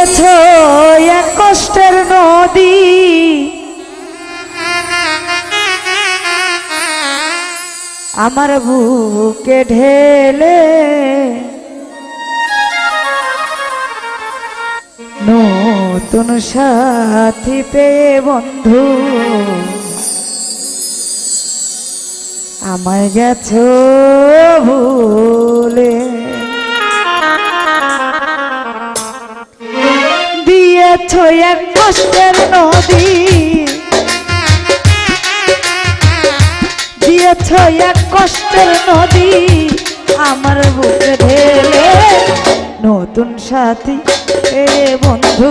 দিয়েছ এক কষ্টের নদী। আমার বুকে ঢেলে নতুন সাথী পেয়ে বন্ধু। আমায় গেছো ভুলে কষ্টের নদী। দিয়েছ এক কষ্টের নদী। আমার বুকে ঢেলে নতুন সাথী এ বন্ধু।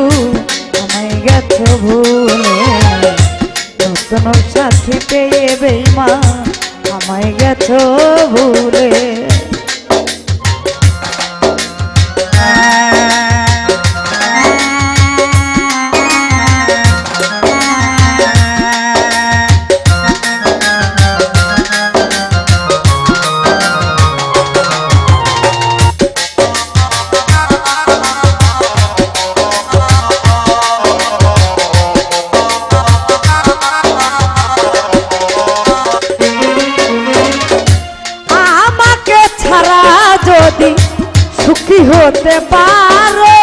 হতে পারো,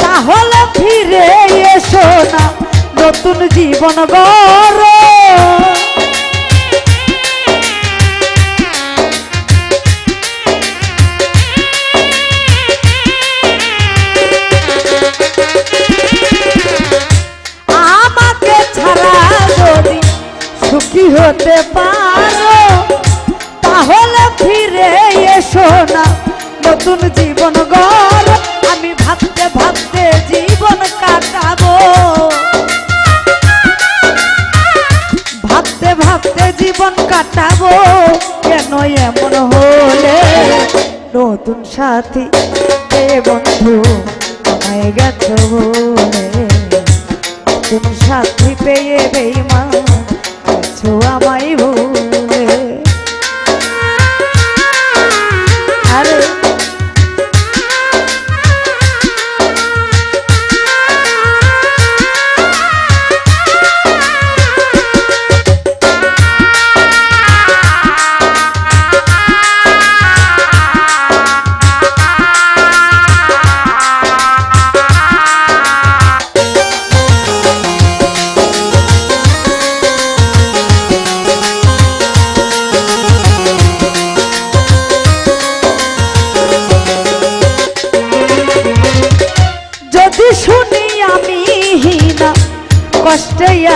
তাহলে ফিরে এসো না, নতুন জীবন গড়ো। আমাকে ছাড়া যদি সুখী হতে পারো, তাহলে ফিরে এসো না, নতুন কেন এমন হলে? নতুন সাথী এ বন্ধু? আমায় গেছ বলে। নতুন সাথী পেয়ে বেইমা আমায়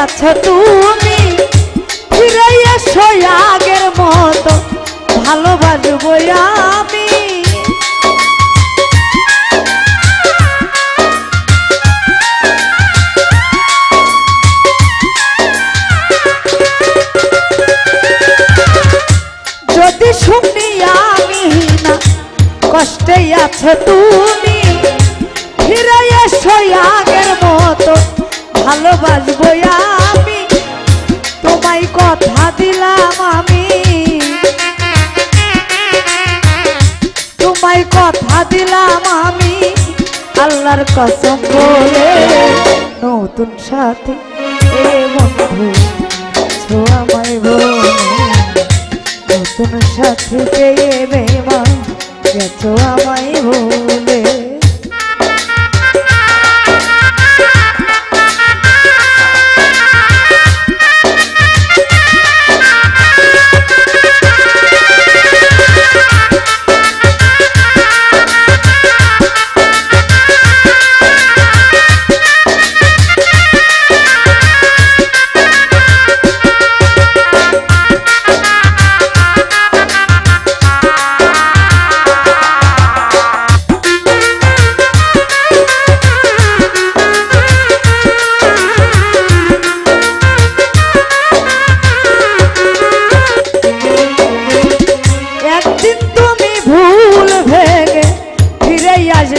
কষ্টে আছো তুমি ফিরে এসো মতো ভালোবাসবো আমি। যদি আমি না, কষ্টে আছো তুমি ফিরে এসো আগের মতো ভালোবাসবো কথা দিলাম আমি। আল্লাহর কসম বলে নতুন সাথী এ বন্ধু ছোয়া মাই বোন নতুন সাথী পেয়ে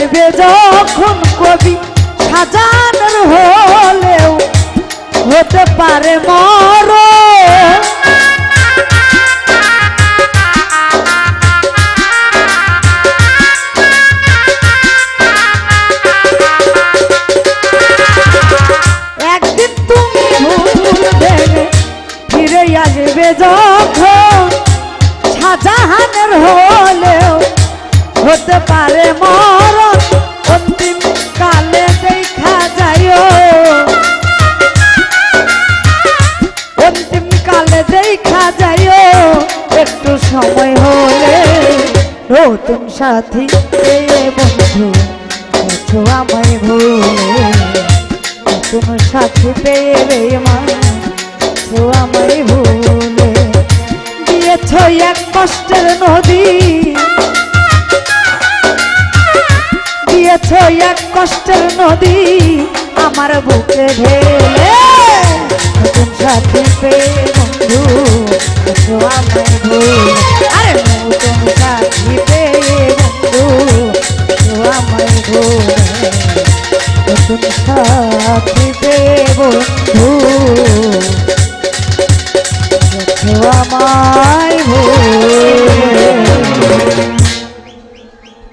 লিখবে যখন কবি সাজানোর হলেও হতে পারে মর যখন সাজাহানের হলেও হতে পারে মর নতুন সাথী বন্ধু গেছো আমায় ভুলে। নতুন সাথী পেয়ে রে গেছো আমায় ভুলে। দিয়েছ এক কষ্টের নদী। দিয়েছ এক কষ্টের নদী আমার বুকে ঢেলে। নতুন সাথী পেয়ে বন্ধু, এসো আমায় ভুল। একজন সাথীতে আমায় ভোল